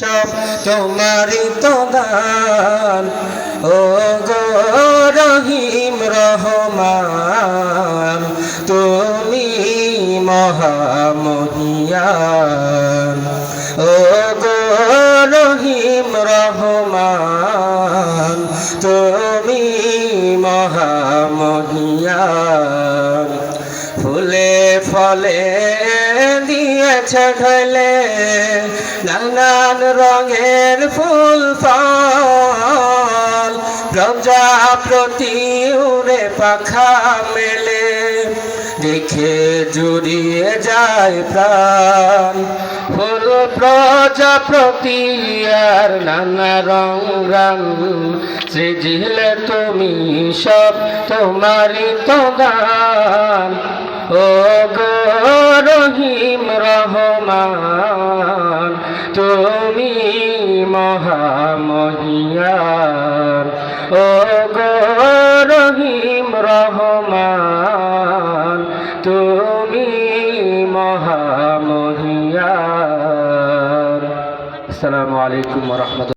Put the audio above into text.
সব তোমারই তো দান ও গো রহিম রহমান, তুমি মহামহিয়ান। ও গো রহিম রহমান, তুমি মহামহিয়ান। ফুলে ফলে ঢলে নানান রঙের ফুল ফল প্রজাপতি উড়ে পাখা মেলে, দেখে জুড়িয়ে যায় প্রাণ। ফুল প্রজাপতি আর নানা রং রং, সৃজিলে তুমি সব তোমারই তো দান ও গো রহিম রহমান তুমি মহামহিয়ার। ও গো রহিম রহমান তুমি মহামহিয়ার। আসসালামু আলাইকুম রহমতুল্লাহ।